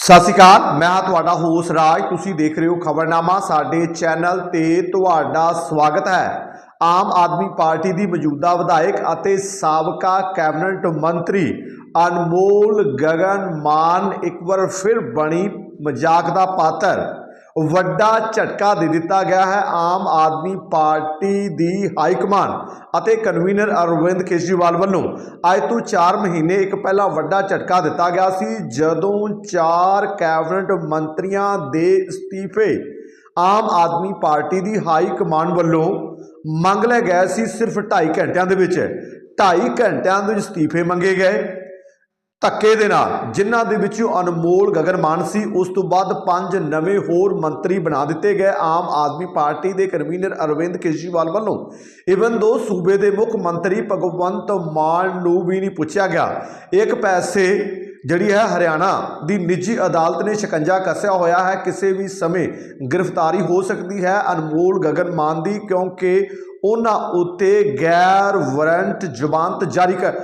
ਸਤਿ ਸ਼੍ਰੀ ਅਕਾਲ, ਮੈਂ ਹਾਂ ਤੁਹਾਡਾ ਹੋਸ ਰਾਜ। ਤੁਸੀਂ ਦੇਖ ਰਹੇ ਹੋ ਖਬਰਨਾਮਾ, ਸਾਡੇ ਚੈਨਲ ਤੇ ਤੁਹਾਡਾ ਸਵਾਗਤ ਹੈ। ਆਮ ਆਦਮੀ ਪਾਰਟੀ ਦੀ ਮੌਜੂਦਾ ਵਿਧਾਇਕ ਅਤੇ ਸਾਬਕਾ ਕੈਬਨਿਟ ਮੰਤਰੀ ਅਨਮੋਲ ਗਗਨ ਮਾਨ ਇੱਕ ਵਾਰ ਫਿਰ ਬਣੀ ਮਜ਼ਾਕ ਦਾ ਪਾਤਰ। ਵੱਡਾ ਝਟਕਾ ਦੇ ਦਿੱਤਾ ਗਿਆ ਹੈ ਆਮ ਆਦਮੀ ਪਾਰਟੀ ਦੀ ਹਾਈ ਕਮਾਨ ਅਤੇ ਕਨਵੀਨਰ ਅਰਵਿੰਦ ਕੇਜਰੀਵਾਲ ਵੱਲੋਂ। ਅੱਜ ਤੋਂ 4 ਮਹੀਨੇ ਇੱਕ ਪਹਿਲਾਂ ਵੱਡਾ ਝਟਕਾ ਦਿੱਤਾ ਗਿਆ ਸੀ, ਜਦੋਂ ਚਾਰ ਕੈਬਨਿਟ ਮੰਤਰੀਆਂ ਦੇ ਅਸਤੀਫੇ। ਆਮ ਆਦਮੀ ਪਾਰਟੀ ਦੀ ਹਾਈ ਕਮਾਨ ਵੱਲੋਂ ਮੰਗ ਲਏ ਗਏ ਸੀ ਸਿਰਫ 2.5 ਘੰਟਿਆਂ ਦੇ ਵਿੱਚ। 2.5 ਘੰਟਿਆਂ ਦੇ ਅਸਤੀਫੇ ਮੰਗੇ ਗਏ। ਧੱਕੇ ਦੇ ਨਾਲ, ਜਿਨ੍ਹਾਂ ਦੇ ਵਿੱਚੋਂ ਅਨਮੋਲ ਗਗਨ ਮਾਨ ਸੀ, ਉਸ ਤੋਂ ਬਾਅਦ ਪੰਜ ਨਵੇਂ ਹੋਰ ਮੰਤਰੀ ਬਣਾ ਦਿੱਤੇ ਗਏ ਆਮ ਆਦਮੀ ਪਾਰਟੀ ਦੇ ਕਨਵੀਨਰ ਅਰਵਿੰਦ ਕੇਜਰੀਵਾਲ ਵੱਲੋਂ। ਇਵਨ ਦੋ ਸੂਬੇ ਦੇ ਮੁੱਖ ਮੰਤਰੀ ਭਗਵੰਤ ਮਾਨ ਨੂੰ ਵੀ ਨਹੀਂ ਪੁੱਛਿਆ ਗਿਆ, ਇੱਕ ਪੈਸੇ ਜਿਹੜੀ ਹੈ ਹਰਿਆਣਾ ਦੀ ਨਿੱਜੀ ਅਦਾਲਤ ਨੇ ਸ਼ਿਕੰਜਾ ਕੱਸਿਆ ਹੋਇਆ ਹੈ, ਕਿਸੇ ਵੀ ਸਮੇਂ ਗ੍ਰਿਫਤਾਰੀ ਹੋ ਸਕਦੀ ਹੈ ਅਨਮੋਲ ਗਗਨ ਮਾਨ ਦੀ, ਕਿਉਂਕਿ ਉਹਨਾਂ ਉੱਤੇ ਗੈਰ ਵਾਰੰਟ ਜ਼ਮਾਨਤ ਜਾਰੀ ਕਰ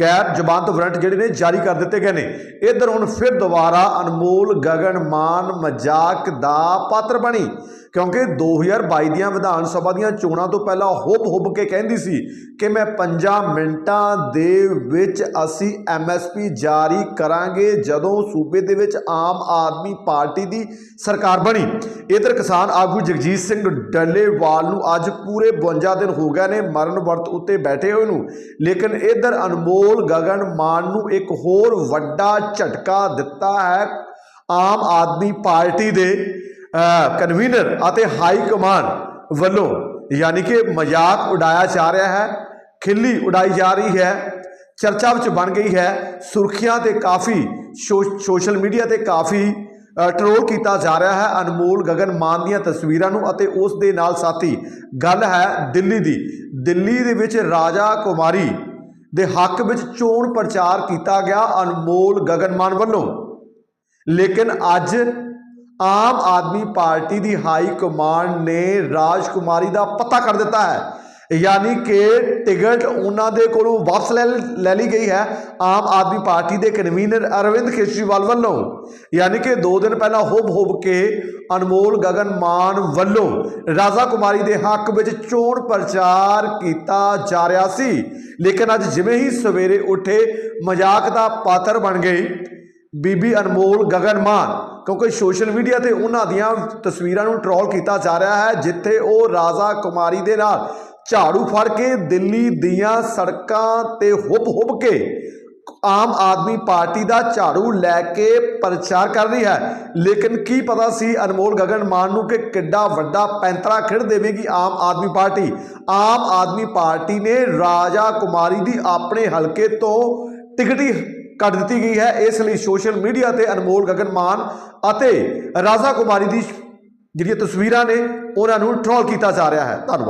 ਗੈਰ ਜ਼ਮਾਨਤ ਵਾਰੰਟ ਜਿਹੜੇ ਨੇ, ਜਾਰੀ ਕਰ ਦਿੱਤੇ ਗਏ ਨੇ। ਇਧਰ ਹੁਣ ਫਿਰ ਦੁਬਾਰਾ ਅਨਮੋਲ, ਗਗਨ, ਮਾਨ, ਮਜ਼ਾਕ ਦਾ ਪਾਤਰ ਬਣੀ। ਕਿਉਂਕਿ 2022 ਦੀਆਂ ਵਿਧਾਨ ਸਭਾ ਦੀਆਂ ਚੋਣਾਂ ਤੋਂ ਪਹਿਲਾਂ ਹੁਬ ਹੁਬ ਕੇ ਕਹਿੰਦੀ ਸੀ ਕਿ ਮੈਂ 5 ਮਿੰਟਾਂ ਦੇ ਵਿੱਚ ਅਸੀਂ ਐਮਐਸਪੀ ਜਾਰੀ ਕਰਾਂਗੇ ਜਦੋਂ ਸੂਬੇ ਦੇ ਵਿੱਚ ਆਮ ਆਦਮੀ ਪਾਰਟੀ ਦੀ ਸਰਕਾਰ ਬਣੀ। ਇਧਰ ਕਿਸਾਨ ਆਗੂ ਜਗਜੀਤ ਸਿੰਘ ਡੱਲੇਵਾਲ ਨੂੰ ਅੱਜ ਪੂਰੇ 52 ਦਿਨ ਹੋ ਗਏ ਨੇ ਮਰਨ ਵਰਤ ਉੱਤੇ ਬੈਠੇ ਹੋਏ ਨੂੰ। ਲੇਕਿਨ ਇਧਰ ਅਨਮੋਲ ਗਗਨ ਮਾਨ ਨੂੰ ਇੱਕ ਹੋਰ ਵੱਡਾ ਝਟਕਾ ਦਿੱਤਾ ਹੈ ਆਮ ਆਦਮੀ ਪਾਰਟੀ ਦੇ ਕਨਵੀਨਰ ਅਤੇ ਹਾਈ ਕਮਾਨ ਵੱਲੋਂ ਯਾਨੀ ਕਿ ਮਜ਼ਾਕ ਉਡਾਇਆ ਜਾ ਰਿਹਾ ਹੈ, ਖਿੱਲੀ ਉਡਾਈ ਜਾ ਰਹੀ ਹੈ, ਚਰਚਾ ਵਿੱਚ ਬਣ ਗਈ ਹੈ, ਸੁਰਖੀਆਂ ਤੇ ਕਾਫੀ ਸੋ- ਸੋਸ਼ਲ ਮੀਡੀਆ ਤੇ ਕਾਫੀ ਟਰੋਲ ਕੀਤਾ ਜਾ ਰਿਹਾ ਹੈ, ਅਨਮੋਲ ਗਗਨ ਮਾਨ ਦੀਆਂ ਤਸਵੀਰਾਂ ਨੂੰ ਅਤੇ ਉਸ ਦੇ ਨਾਲ ਸਾਥੀ ਗੱਲ ਹੈ ਦਿੱਲੀ ਦੀ। ਦਿੱਲੀ ਦੇ ਵਿੱਚ ਰਾਜਾ ਕੁਮਾਰੀ ਦੇ ਹੱਕ ਵਿੱਚ ਚੋਣ ਪ੍ਰਚਾਰ ਕੀਤਾ ਗਿਆ ਅਨਮੋਲ ਗਗਨ ਮਾਨ ਵੱਲੋਂ। ਲੇਕਿਨ ਅੱਜ ਆਮ ਆਦਮੀ ਪਾਰਟੀ ਦੀ ਹਾਈ ਕਮਾਂਡ ਨੇ ਰਾਜਕੁਮਾਰੀ ਦਾ ਪਤਾ ਕਰ ਦਿੱਤਾ ਹੈ। ਯਾਨੀ ਕਿ ਟਿਕਟ ਉਹਨਾਂ ਦੇ ਕੋਲੋਂ ਵਾਪਸ ਲੈ ਲੈ ਲਈ ਗਈ ਹੈ। ਆਮ ਆਦਮੀ ਪਾਰਟੀ ਦੇ ਕਨਵੀਨਰ ਅਰਵਿੰਦ ਕੇਜਰੀਵਾਲ ਵੱਲੋਂ। ਯਾਨੀ ਕਿ 2 ਦਿਨ ਪਹਿਲਾਂ ਹੁਬ ਹੁਬ ਕੇ ਅਨਮੋਲ ਗਗਨ ਮਾਨ ਵੱਲੋਂ ਰਾਜਾ ਕੁਮਾਰੀ ਦੇ ਹੱਕ ਵਿੱਚ ਚੋਣ ਪ੍ਰਚਾਰ ਕੀਤਾ ਜਾ ਰਿਹਾ ਸੀ। ਲੇਕਿਨ ਅੱਜ ਜਿਵੇਂ ਹੀ ਸਵੇਰੇ ਉੱਠੇ ਮਜ਼ਾਕ ਦਾ ਪਾਤਰ ਬਣ ਗਏ ਬੀਬੀ ਅਨਮੋਲ ਗਗਨ ਮਾਨ। ਕਿਉਂਕਿ ਸੋਸ਼ਲ ਮੀਡੀਆ ਤੇ ਉਹਨਾਂ ਦੀਆਂ ਤਸਵੀਰਾਂ ਨੂੰ ਟਰੋਲ ਕੀਤਾ ਜਾ ਰਿਹਾ ਹੈ, ਜਿੱਥੇ ਉਹ ਰਾਜਾ ਕੁਮਾਰੀ ਦੇ ਨਾਲ ਝਾੜੂ ਫੜ ਕੇ ਦਿੱਲੀ ਦੀਆਂ ਸੜਕਾਂ ਤੇ ਹੁੱਬ ਹੁੱਬ ਕੇ ਆਮ ਆਦਮੀ ਪਾਰਟੀ ਦਾ ਝਾੜੂ ਲੈ ਕੇ ਪ੍ਰਚਾਰ ਕਰ ਰਹੀ ਹੈ। ਲੇਕਿਨ ਕੀ ਪਤਾ ਸੀ ਅਨਮੋਲ ਗਗਨ ਮਾਨ ਨੂੰ ਕਿ ਕਿੱਡਾ ਵੱਡਾ ਪੈਂਤਰਾ ਖਿੜ ਦੇਵੇਗੀ ਆਮ ਆਦਮੀ ਪਾਰਟੀ। ਆਮ ਆਦਮੀ ਪਾਰਟੀ ਨੇ ਰਾਜਾ ਕੁਮਾਰੀ ਦੀ ਆਪਣੇ ਹਲਕੇ ਤੋਂ ਟਿਕਟ ਹੀ ਕੱਢ ਦਿੱਤੀ ਗਈ ਹੈ। ਇਸ ਲਈ ਸੋਸ਼ਲ ਮੀਡੀਆ ਤੇ ਅਨਮੋਲ ਗਗਨ ਮਾਨ ਅਤੇ ਰਾਜਾ ਕੁਮਾਰੀ ਦੀ ਜਿਹੜੀਆਂ ਤਸਵੀਰਾਂ ਨੇ, ਉਹਨਾਂ ਨੂੰ ਟਰੋਲ ਕੀਤਾ ਜਾ ਰਿਹਾ ਹੈ। ਧੰਨਵਾਦ।